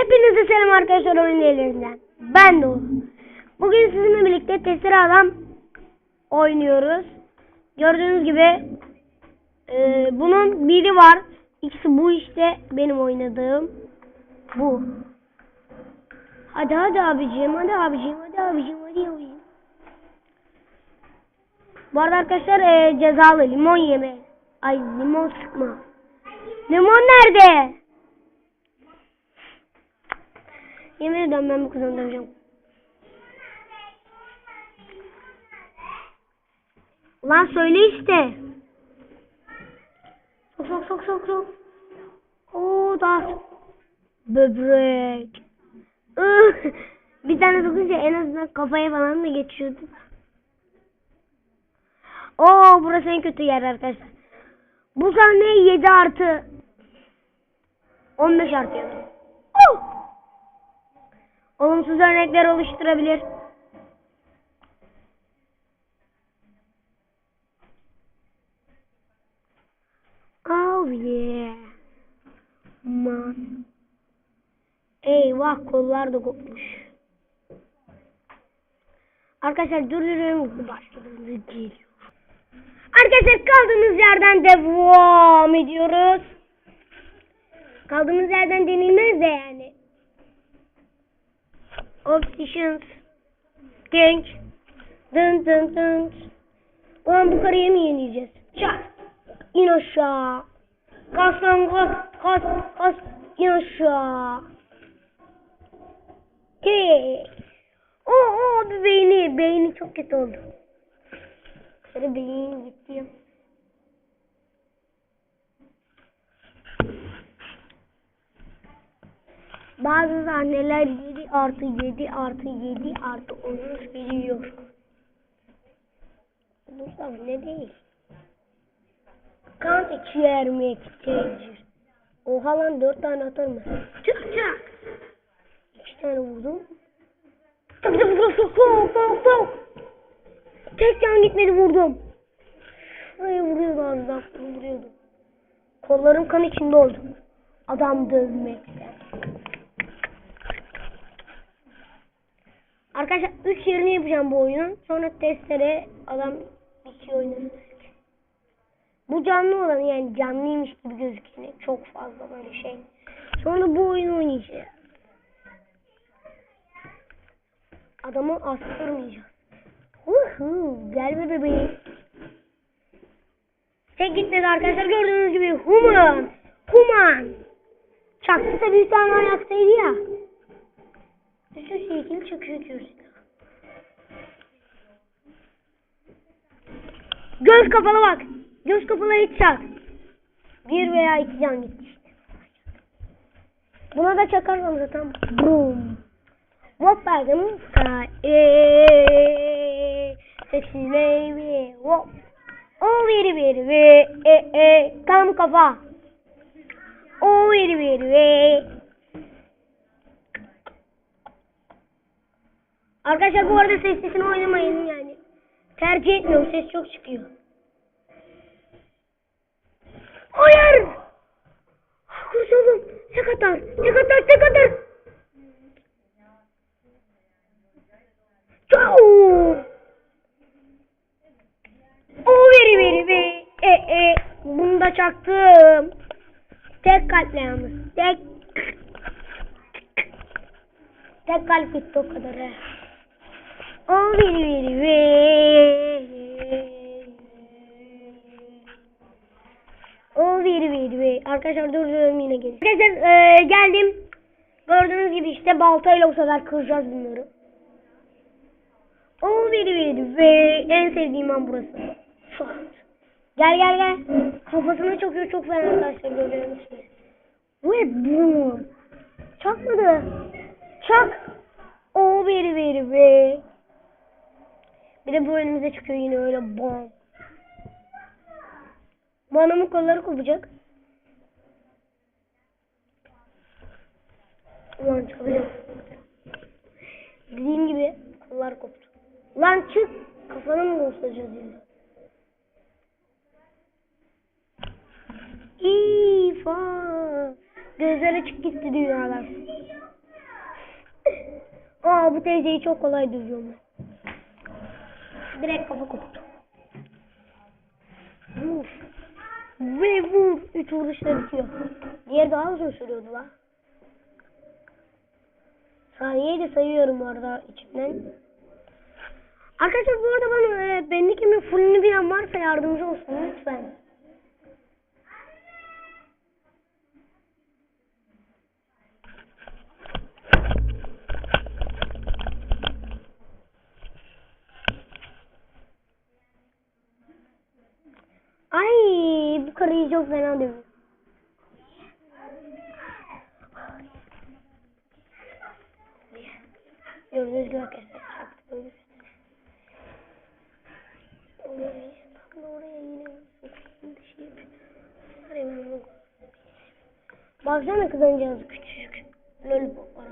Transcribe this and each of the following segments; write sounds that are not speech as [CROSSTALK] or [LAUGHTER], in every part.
Hepinize selam arkadaşlar oyun değerlerinden. Ben Doğu. Bugün sizinle birlikte testere adam oynuyoruz. Gördüğünüz gibi e, bunun biri var. İkisi bu işte benim oynadığım. Bu. Hadi hadi abicim, hadi abicim, hadi abicim, hadi abicim. Bu arada arkadaşlar e, cezalı limon yeme. Ay limon sıkma. Limon nerede? Yemin ederim ben bu kızı öldüreceğim. Ulan söyle işte. Sok sok sok sok sok. Oo da. Böbrek. [LAUGHS] Bir tane sokunca en azından kafaya falan da geçiyordu. Oo burası en kötü yer arkadaşlar. Bu sahne 7 artı 15 artı yazıyor. Olumsuz örnekler oluşturabilir. Oh yeah. Man. Eyvah kollar da kopmuş. Arkadaşlar durduruyorum. Başladığımız geliyor. Arkadaşlar kaldığımız yerden devam ediyoruz. Kaldığımız yerden denilmez de yani. Options. Genç. Dın dın dın. Ulan bu karıyı mı yenileceğiz? Çak. İn aşağı. Kas lan kas. Kas. Kas. İn aşağı. Hey. O o abi beyni. Beyni çok kötü oldu. Sarı beyin gitti. Bazı sahneler 7 artı 7 artı 7 artı 13 veriyor. Bu sahne değil. Kan içermektedir. Oha lan 4 tane atar mı? Çık çık. 2 tane vurdum. Tık tık tık tık tık tık. Tek can gitmedi vurdum. Şuraya vuruyordu daha vuruyordum. Kollarım kan içinde oldu. Adam dövmekten. Arkadaşlar 3 yerini yapacağım bu oyunun. Sonra testere adam 2 oynarız. Bu canlı olan yani canlıymış gibi gözükeni çok fazla böyle şey. Sonra bu oyunu oynayacağız. Adamı astırmayacağız. Uhu, gel be bebeğim. Tek gitmedi arkadaşlar gördüğünüz gibi human. Human. Çaktıysa bir tane ayaktaydı ya. Sürü şekil çakıyor diyoruz. Göz kapalı bak. Göz kapalı hiç çak. Bir veya iki can gitti. Buna da çakarsam zaten boom. What Eee Sexy baby Whoop Oh very very very E e Tam kafa Oh very very very Arkadaşlar bu arada ses sesini oynamayın yani. Tercih etmiyorum ses çok çıkıyor. Hayır! Kurtuldum. Tek atar. Tek atar. Tek atar. Ciao! O veri veri veri. E e. Bunu da çaktım. Tek kalple yalnız. Tek. Tek kalp gitti o kadar. he. O veri veri veri. O veri veri veri. Arkadaşlar durduruyorum yine gelin. Arkadaşlar e, geldim. Gördüğünüz gibi işte baltayla bu sefer kıracağız bunları. O veri veri ve en sevdiğim an burası. Gel gel gel. Kafasına çakıyor çok fena arkadaşlar gördüğünüz gibi. Ve bu. Çakmadı. Çak. O veri veri ve. Bir de bu önümüze çıkıyor yine öyle bam. Bu adamın kolları kopacak. Ulan çıkacağım. Dediğim gibi kollar koptu. Lan çık. Kafanı mı göstereceğiz yine? İfa. Gözler açık gitti dünyalar. Aa bu teyzeyi çok kolay dövüyorum. Direkt kafa koptu. Vur. Ve vur. Üç vuruşla bitiyor. Diğer daha uzun sürüyordu lan. Saniyeyi de sayıyorum orada içimden. Arkadaşlar bu arada bana e, benlik emin fullünü bilen varsa yardımcı olsun lütfen. Ay bu karıyı çok fena dövüyor. Gördüğünüz gibi arkadaşlar çok böyle. Oraya, tam da oraya yine kızancağız küçücük. Lollipop var.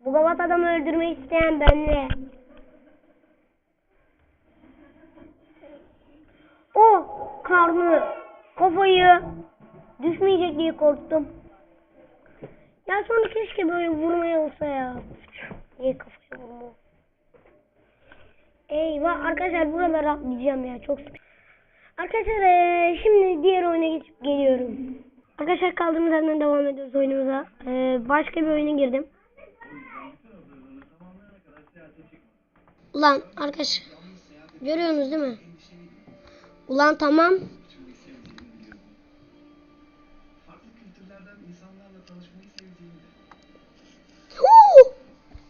Bu gavat adamı öldürmeyi isteyen benle. O karnı, kafayı düşmeyecek diye korktum. Ya sonra keşke böyle vurmaya olsa ya. Niye kafaya vurma? Eyvah arkadaşlar buralara atlayacağım ya çok sıkı. Arkadaşlar eee, şimdi diğer oyuna geçip geliyorum. Arkadaşlar kaldığımız yerden devam ediyoruz oyunumuza. Eee, başka bir oyuna girdim. Ulan arkadaş görüyorsunuz değil mi? Ulan tamam. Huu!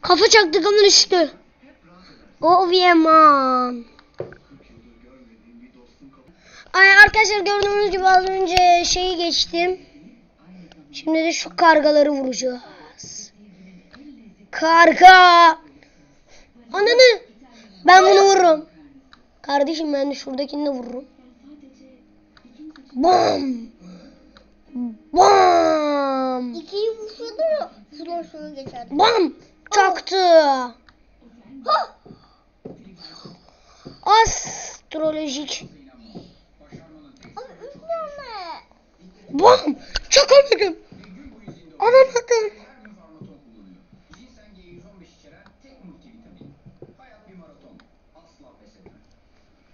Kafa çaktı kamın üstü. O Vieman. Ay arkadaşlar gördüğünüz gibi az önce şeyi geçtim. Şimdi de şu kargaları vuracağız. Karga. Ananı. Ben bunu vururum. Kardeşim ben de şuradakini de vururum. Bam. Bam. İkiyi vursa da şuradan şunu geçer. Bam. Çaktı. Ha! Astrolojik. Abi tane. Bam. Çakamadım. Alamadım.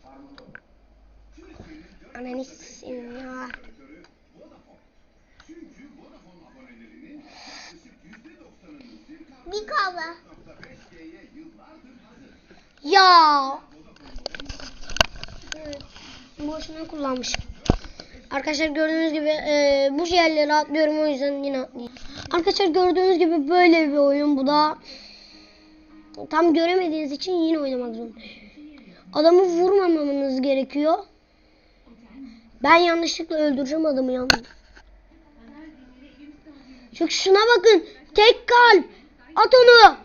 Ananı s**eyim ya. Bir kahve. Ya. Evet, boşuna kullanmışım. Arkadaşlar gördüğünüz gibi e, bu yerleri atlıyorum o yüzden yine atlayayım. Arkadaşlar gördüğünüz gibi böyle bir oyun bu da. Tam göremediğiniz için yine oynamak zorundayım. Adamı vurmamanız gerekiyor. Ben yanlışlıkla öldüreceğim adamı yalnız. Çünkü şuna bakın. Tek kalp. At onu.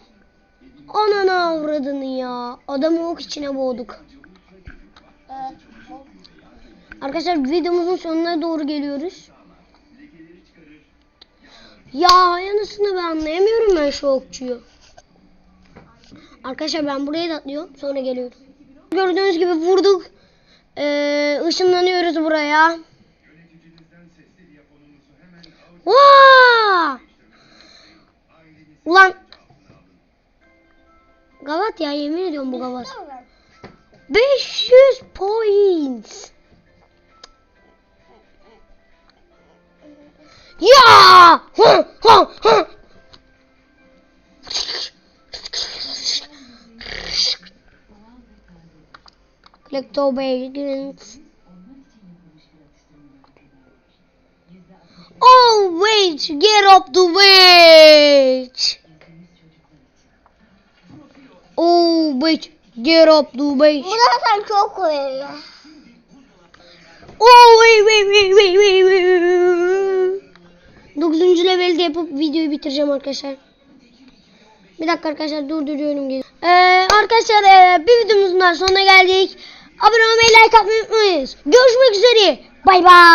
Anana avradını ya. Adamı ok içine boğduk. Arkadaşlar videomuzun sonuna doğru geliyoruz. Ya yanısını ben anlayamıyorum ben şu okçuyu. Arkadaşlar ben buraya da atlıyorum. Sonra geliyorum. Gördüğünüz gibi vurduk. Ee, ışınlanıyoruz buraya. Vaa! Ulan Gavat ya yemin ediyorum bu gavat. 500 points. Ya! Hı, hı, hı. Klepto Bagans. Oh wait, get up the wait. Oh wait, get up the wait. Bu zaten çok ya. Oh wait wait wait wait wait wait. 9. levelde yapıp videoyu bitireceğim arkadaşlar. Bir dakika arkadaşlar durduruyorum. Ee, arkadaşlar ee, bir videomuzun daha sonuna geldik. Abone olmayı like atmayı unutmayın. Görüşmek üzere. Bay bay.